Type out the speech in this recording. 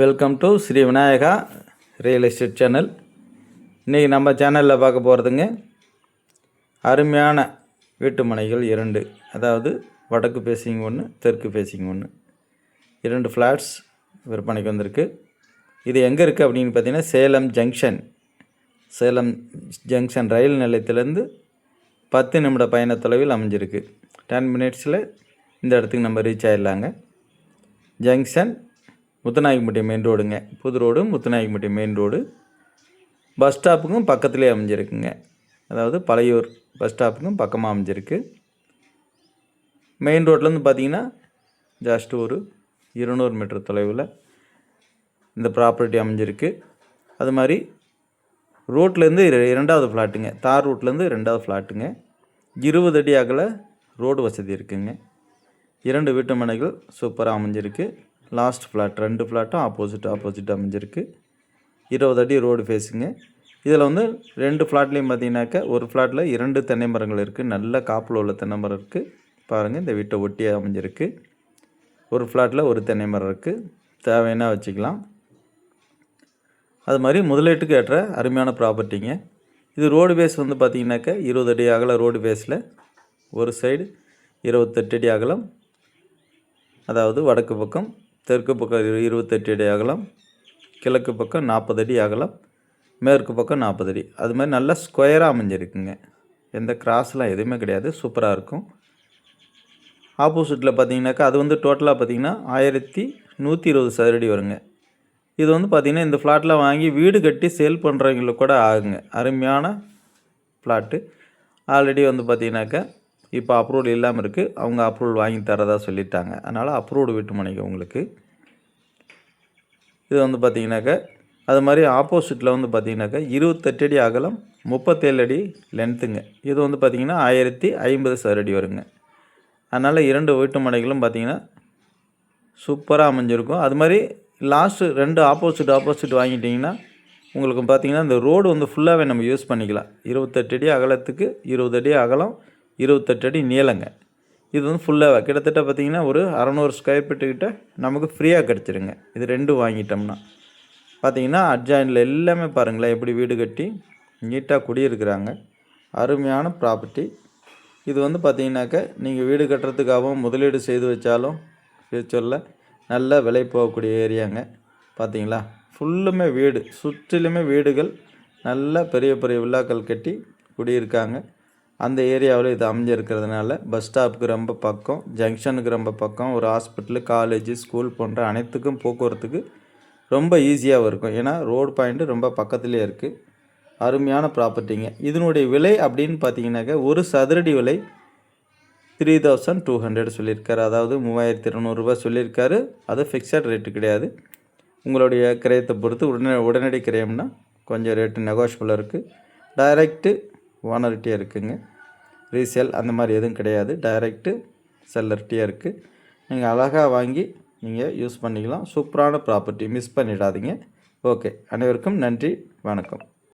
Welcome to Sri Vinayaka real estate channel இன்றைக்கி நம்ம சேனலில் பார்க்க போகிறதுங்க அருமையான வீட்டு மனைகள் இரண்டு. அதாவது வடக்கு பேசிங் ஒன்று தெற்கு பேசிங் ஒன்று இரண்டு ஃப்ளாட்ஸ் விற்பனைக்கு வந்திருக்கு. இது எங்கே இருக்குது அப்படின்னு பார்த்தீங்கன்னா சேலம் ஜங்ஷன் சேலம் ஜங்ஷன் ரயில் நிலையத்திலேருந்து பத்து நிமிட பயண தொலைவில் அமைஞ்சிருக்கு டென் மினிட்ஸில் இந்த இடத்துக்கு நம்ம ரீச் ஆயிடலாங்க. ஜங்ஷன் முத்தநாயகம்பட்டி மெயின் ரோடுங்க புது road Muthanayakampatti main road bus ஸ்டாப்புக்கும் பக்கத்துலேயே அமைஞ்சிருக்குங்க. அதாவது பழையூர் பஸ் ஸ்டாப்புக்கும் பக்கமாக அமைஞ்சிருக்கு. மெயின் ரோட்லேருந்து பார்த்தீங்கன்னா ஜஸ்ட் ஒரு இருநூறு மீட்டர் தொலைவில் இந்த ப்ராப்பர்ட்டி அமைஞ்சிருக்கு. அது மாதிரி ரோட்லேருந்து இரண்டாவது ஃப்ளாட்டுங்க தார் ரோட்லேருந்து ரெண்டாவது ஃப்ளாட்டுங்க இருபது அடி அகல ரோடு வசதி இருக்குங்க. இரண்டு வீட்டு மனைகள் சூப்பராக அமைஞ்சிருக்கு. லாஸ்ட் ஃப்ளாட் ரெண்டு ஃப்ளாட்டும் ஆப்போசிட் ஆப்போசிட் அமைஞ்சிருக்கு. இருபது அடி ரோடு ஃபேஸுங்க இதில் வந்து ரெண்டு ஃப்ளாட்லேயும் பார்த்தீங்கன்னாக்கா ஒரு ஃப்ளாட்டில் இரண்டு தென்னை மரங்கள் இருக்குது நல்ல காப்பில் உள்ள தென்னை மரம் இருக்குது பாருங்கள் இந்த வீட்டை ஒட்டியே அமைஞ்சிருக்கு. ஒரு ஃப்ளாட்டில் ஒரு தென்னை மரம் இருக்குது தேவைன்னா வச்சுக்கலாம். அது மாதிரி முதலீட்டுக்கு ஏற்ற அருமையான ப்ராப்பர்ட்டிங்க இது ரோடு பேஸ் வந்து பார்த்திங்கனாக்கா இருபது அடி அகலம் ரோடு பேஸில் ஒரு சைடு இருபத்தெட்டு அடி அகலம். அதாவது வடக்கு பக்கம் தெற்கு பக்கம் இருபத்தெட்டு அடி அகலம் கிழக்கு பக்கம் நாற்பது அடி அகலம் மேற்கு பக்கம் நாற்பது அடி. அது மாதிரி நல்லா ஸ்கொயராக அமைஞ்சிருக்குங்க. எந்த கிராஸ்லாம் எதுவுமே கிடையாது. சூப்பராக இருக்கும். ஆப்போசிட்டில் பார்த்தீங்கன்னாக்கா அது வந்து டோட்டலாக பார்த்திங்கன்னா ஆயிரத்தி நூற்றி இருபது சதுரடி வருங்க. இது வந்து பார்த்திங்கன்னா இந்த ஃப்ளாட்டில் வாங்கி வீடு கட்டி சேல் பண்ணுறவங்களுக்கு கூட ஆகுங்க. அருமையான ஃப்ளாட்டு ஆல்ரெடி வந்து பார்த்தீங்கன்னாக்கா இப்போ அப்ரூவல் இல்லாமல் இருக்குது அவங்க அப்ரூவல் வாங்கி தரதா சொல்லிட்டாங்க. அதனால் அப்ரூவ்டு வீட்டு மனைக்கு உங்களுக்கு. இது வந்து பார்த்திங்கனாக்கா அது மாதிரி ஆப்போசிட்டில் வந்து பார்த்தீங்கன்னாக்கா இருபத்தெட்டு அடி அகலம் முப்பத்தேழு அடி லென்த்துங்க இது வந்து பார்த்தீங்கன்னா ஆயிரத்தி ஐம்பது சதுரடி வருங்க. அதனால் இரண்டு வீட்டு மனைகளும் பார்த்தீங்கன்னா சூப்பராக அமைஞ்சிருக்கும். அது மாதிரி லாஸ்ட்டு ரெண்டு ஆப்போசிட் ஆப்போசிட் வாங்கிட்டிங்கன்னா உங்களுக்கு பார்த்தீங்கன்னா இந்த ரோடு வந்து ஃபுல்லாகவே நம்ம யூஸ் பண்ணிக்கலாம். இருபத்தெட்டு அடி அகலத்துக்கு இருபது அடி அகலம் இருபத்தெட்டு அடி நீளங்க. இது வந்து ஃபுல்லாக கிட்டத்தட்ட பார்த்தீங்கன்னா ஒரு அறநூறு ஸ்கொயர் ஃபீட்டுக்கிட்ட நமக்கு ஃப்ரீயாக கிடச்சிருங்க. இது ரெண்டும் வாங்கிட்டோம்னா. பார்த்திங்கன்னா அட்ஜாயினில் எல்லாமே பாருங்களேன் எப்படி வீடு கட்டி நீட்டாக குடியிருக்கிறாங்க. அருமையான ப்ராப்பர்ட்டி இது வந்து பார்த்தீங்கன்னாக்கா நீங்கள் வீடு கட்டுறதுக்காகவும் முதலீடு செய்து வச்சாலும் ஃப்யூச்சரில் நல்ல விலை போகக்கூடிய ஏரியாங்க பார்த்திங்களா? ஃபுல்லுமே வீடு சுற்றிலுமே வீடுகள் நல்ல பெரிய பெரிய விழாக்கள் கட்டி குடியிருக்காங்க. அந்த ஏரியாவில் இது அமைஞ்சிருக்கிறதுனால பஸ் ஸ்டாப்புக்கு ரொம்ப பக்கம் ஜங்ஷனுக்கு ரொம்ப பக்கம் ஒரு ஹாஸ்பிட்டலு காலேஜு ஸ்கூல் போன்ற அனைத்துக்கும் போக்குவரத்துக்கு ரொம்ப ஈஸியாகவும் இருக்கும். ஏன்னா ரோடு பாயிண்ட்டு ரொம்ப பக்கத்துலேயே இருக்குது அருமையான ப்ராப்பர்ட்டிங்க. இதனுடைய விலை அப்படின்னு பார்த்தீங்கன்னாக்கா ஒரு சதுரடி விலை த்ரீ தௌசண்ட் டூ ஹண்ட்ரட் சொல்லியிருக்காரு. அதாவது மூவாயிரத்தி இரநூறுபா சொல்லியிருக்காரு. அது ஃபிக்ஸட் ரேட்டு கிடையாது. உங்களுடைய கிரயத்தை பொறுத்து உடனே உடனடி கிரயம்னா கொஞ்சம் ரேட்டு நெகோஷியபிள் இருக்குது டைரெக்டு ஓனர்கிட்டே இருக்குங்க. ரீசேல் அந்த மாதிரி எதுவும் கிடையாது. டைரெக்டு செல்லர்ட்டியாக இருக்குது நீங்கள் அழகாக வாங்கி நீங்கள் யூஸ் பண்ணிக்கலாம். சூப்பரான ப்ராப்பர்ட்டி மிஸ் பண்ணிடாதீங்க. ஓகே அனைவருக்கும் நன்றி. வணக்கம்.